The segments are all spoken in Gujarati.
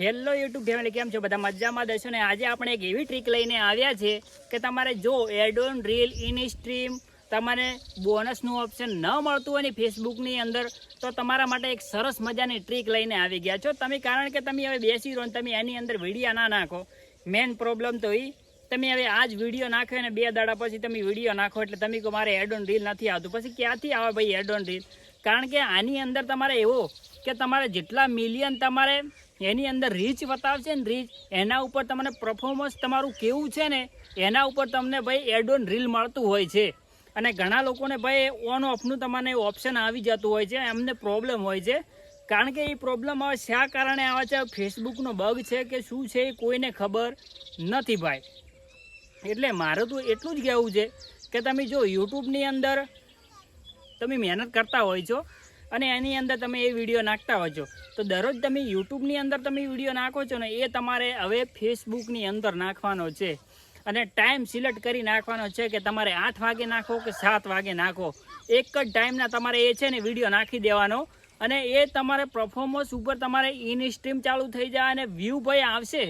હેલો યુટ્યુબ ફેમિલી કેમ છો? બધા મજામાં દર્શો ને? આજે આપણે એક એવી ટ્રીક લઈને આવ્યા છે કે તમારે જો એડોન રીલ ઇન સ્ટ્રીમ તમારે બોનસનું ઓપ્શન ન મળતું હોય ને ફેસબુકની અંદર, તો તમારા માટે એક સરસ મજાની ટ્રીક લઈને આવી ગયા છો. તમે કારણ કે તમે હવે બેસી રહો તમે એની અંદર વિડીયા ના નાખો. મેન પ્રોબ્લેમ તો એ તમે હવે આ જ વીડિયો નાખો ને બે દાડા પછી તમે વીડિયો નાખો એટલે તમે કહો મારે એડોન રીલ નથી આવતું. પછી ક્યાંથી આવે ભાઈ એડોન રીલ કારણ કે આની અંદર તમારે એવો કે તમારે જેટલા મિલિયન તમારે એની અંદર રીચ બતાવશે ને રીચ એના ઉપર તમને પરફોર્મન્સ તમારું કેવું છે ને, એના ઉપર તમને ભાઈ એડોન રીલ મળતું હોય છે. અને ઘણા લોકોને ભાઈ ઓન ઓફનું તમને ઓપ્શન આવી જતું હોય છે, એમને પ્રોબ્લેમ હોય છે. કારણ કે એ પ્રોબ્લેમ હવે શા કારણે આવે છે? ફેસબુકનો બગ છે કે શું છે એ કોઈને ખબર નથી ભાઈ. એટલે મારે તો એટલું જ કહેવું છે કે તમે જો યુટ્યુબની અંદર તમે મહેનત કરતા હોય છો અને એની અંદર તમે એ વીડિયો નાખતા હોય તો દરરોજ તમે યુટ્યુબની અંદર તમે વીડિયો નાખો છો ને, એ તમારે હવે ફેસબુકની અંદર નાખવાનો છે. અને ટાઈમ સિલેક્ટ કરી નાખવાનો છે કે તમારે આઠ વાગે નાખો કે સાત વાગે નાખો. એક જ ટાઈમના તમારે એ છે ને વીડિયો નાખી દેવાનો. અને એ તમારે પરફોર્મન્સ ઉપર તમારે ઇન સ્ટ્રીમ ચાલુ થઈ જાય અને વ્યૂ ભાઈ આવશે.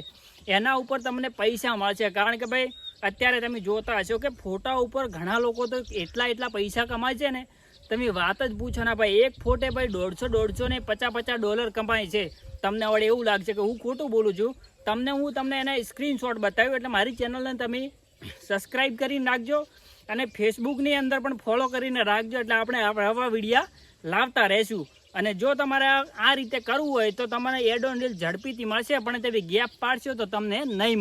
એના ઉપર તમને પૈસા મળશે. કારણ કે ભાઈ, અત્યારે તમે જોતા હશો કે ફોટા ઉપર ઘણા લોકો તો એટલા એટલા પૈસા કમાય છે ને તમે વાત જ પૂછો ના ભાઈ, એક ફોટે ભાઈ દોઢસો દોઢસો ને પચાસ પચાસ ડોલર કમાય છે તમને વળે એવું લાગશે કે હું ખોટું બોલું છું તમને હું તમને એના સ્ક્રીનશોટ બતાવ્યું એટલે મારી ચેનલને તમે સબસ્ક્રાઈબ કરીને રાખજો અને ફેસબુકની અંદર પણ ફોલો કરીને રાખજો એટલે આપણે આવા વિડીયા લાવતા રહેશું અને જો તમારે આ રીતે કરવું હોય તો તમારે એડ ઓન રીલ ઝડપીથી મળશે, પણ તમે ગેપ પાડશો તો તમને નહીં.